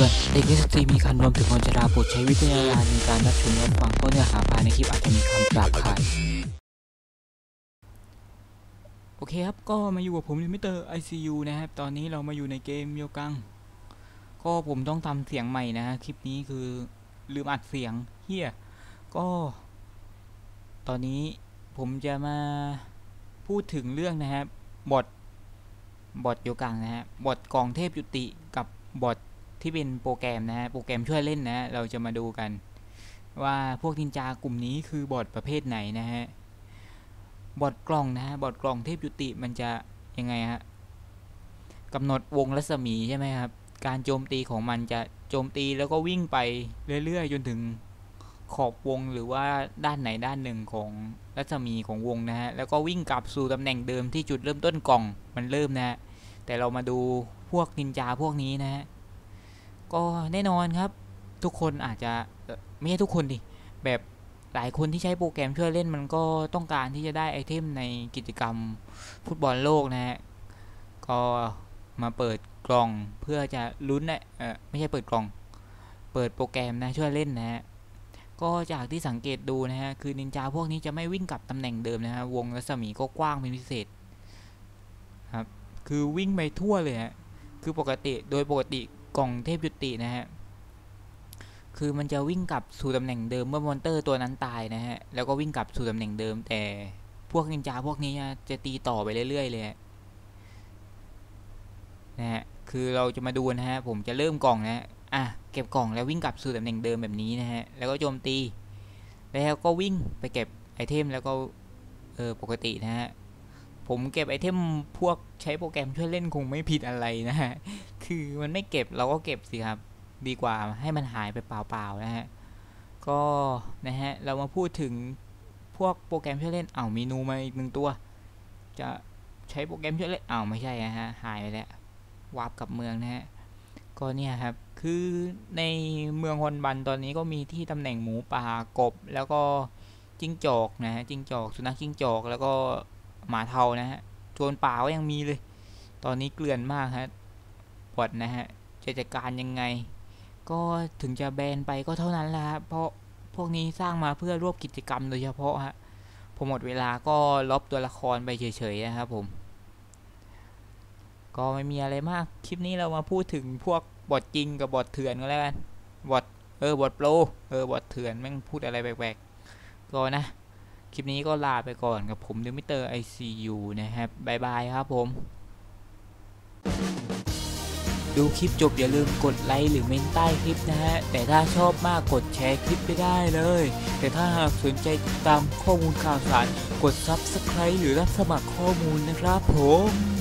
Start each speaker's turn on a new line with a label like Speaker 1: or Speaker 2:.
Speaker 1: ตือนเด็กนิสตรีมีคันรวมถึงคนชราโปรดใช้วิจารณญาณในการรับชมรับฟังเพราะเนื้อหาภายในคลิปอาจจะมีคำหยาบคายโอเคครับ ก็มาอยู่กับผมลิมิเตอร์ ICU นะครับ ตอนนี้เรามาอยู่ในเกมโยกัง ก็ผมต้องทำเสียงใหม่นะคลิปนี้คือลืมอัดเสียงเฮียก็ ตอนนี้ผมจะมาพูดถึงเรื่องนะครับบทบอทโยกังนะฮะบอทกองเทพยุติกับบอท ที่เป็นโปรแกรมนะฮะโปรแกรมช่วยเล่นนะฮะเราจะมาดูกัน ว่าพวกนินจากลุ่มนี้คือบอทประเภทไหนนะฮะบอทกล่องนะฮะบอทกล่องเทพยุติมันจะยังไงฮะกำหนดวงรัศมีใช่ไหมครับการโจมตีของมันจะโจมตีแล้วก็วิ่งไปเรื่อยๆจนถึงขอบวงหรือว่าด้านไหนด้านหนึ่งของรัศมีของวงนะฮะแล้วก็วิ่งกลับสู่ตำแหน่งเดิมที่จุดเริ่มต้นกล่องมันเริ่มนะฮะแต่เรามาดูพวกนินจาพวกนี้นะฮะ ก็แน่นอนครับ ทุกคนอาจจะไม่ใช่ทุกคนดิแบบหลายคนที่ใช้โปรแกรมช่วยเล่นมันก็ต้องการที่จะได้ไอเทมในกิจกรรมฟุตบอลโลกนะฮะก็มาเปิดกล่องเพื่อจะลุ้นนะเออไม่ใช่เปิดกล่อง เปิดโปรแกรมนะช่วยเล่นนะฮะก็จากที่สังเกตดูนะฮะคือนินจาพวกนี้จะไม่วิ่งกลับตำแหน่งเดิมนะฮะวงรัศมีก็กว้างเป็นพิเศษครับคือวิ่งไปทั่วเลยฮะคือปกติโดยปกติ กล่องเทพยุตินะฮะ คือมันจะวิ่งกลับสู่ตำแหน่งเดิมเมื่อมอนเตอร์ตัวนั้นตายนะฮะ แล้วก็วิ่งกลับสู่ตำแหน่งเดิม แต่พวกนินจาพวกนี้จะตีต่อไปเรื่อยๆเลยนะฮะ คือเราจะมาดูนะฮะ ผมจะเริ่มกล่องนะฮะอะ เก็บกล่องแล้ววิ่งกลับสู่ตำแหน่งเดิมแบบนี้นะฮะ แล้วก็โจมตี แล้วก็วิ่งไปเก็บไอเทมแล้วก็ เออปกตินะฮะผมเก็บไอเทมพวกใช้โปรแกรมช่วยเล่นคงไม่ผิดอะไรนะฮะ คือมันไม่เก็บเราก็เก็บสิครับ ดีกว่าให้มันหายไปเปล่าๆนะฮะก็นะฮะเรามาพูดถึงพวกโปรแกรมช่วยเล่นเอ้าวมีนูมาอีกหนึ่งตัว จะใช้โปรแกรมช่วยเล่นเอ้าไม่ใช่นะฮะหายไปแล้ววาร์ปกับเมืองนะฮะก็เนี่ยครับคือในเมืองฮอนบันตอนนี้ก็มีที่ตำแหน่งหมูป่ากบ แล้วก็จิ้งจอกนะฮะจิ้งจอกสุนัขจิ้งจอกแล้วก็หมาเทานะฮะโจรป่าก็ยังมีเลย ตอนนี้เกลื่อนมากฮะ ปวดนะฮะจะจัดการยังไง ก็ถึงจะแบนไปก็เท่านั้นแหละครับเพราะพวกนี้สร้างมาเพื่อร่วมกิจกรรมโดยเฉพาะฮะพอหมดเวลาก็ลบตัวละครไปเฉยๆนะครับผมก็ไม่มีอะไรมาก คลิปนี้เรามาพูดถึงพวกบอทจริงกับบอทเถื่อนก็แล้วกัน บอทเออบอทโปร เออบอทเถื่อนแม่งพูดอะไรแปลกๆ ก็นะ คลิปนี้ก็ลาไปก่อนกับผมดิมิเตอร์ ICU นะครับบายบายครับผม ดูคลิปจบอย่าลืมกดไลค์หรือเมนใต้คลิปนะฮะ แต่ถ้าชอบมากกดแชร์คลิปไปได้เลย แต่ถ้าหากสนใจติดตามข้อมูลข่าวสาร กด Subscribe หรือรับสมัครข้อมูลนะครับผม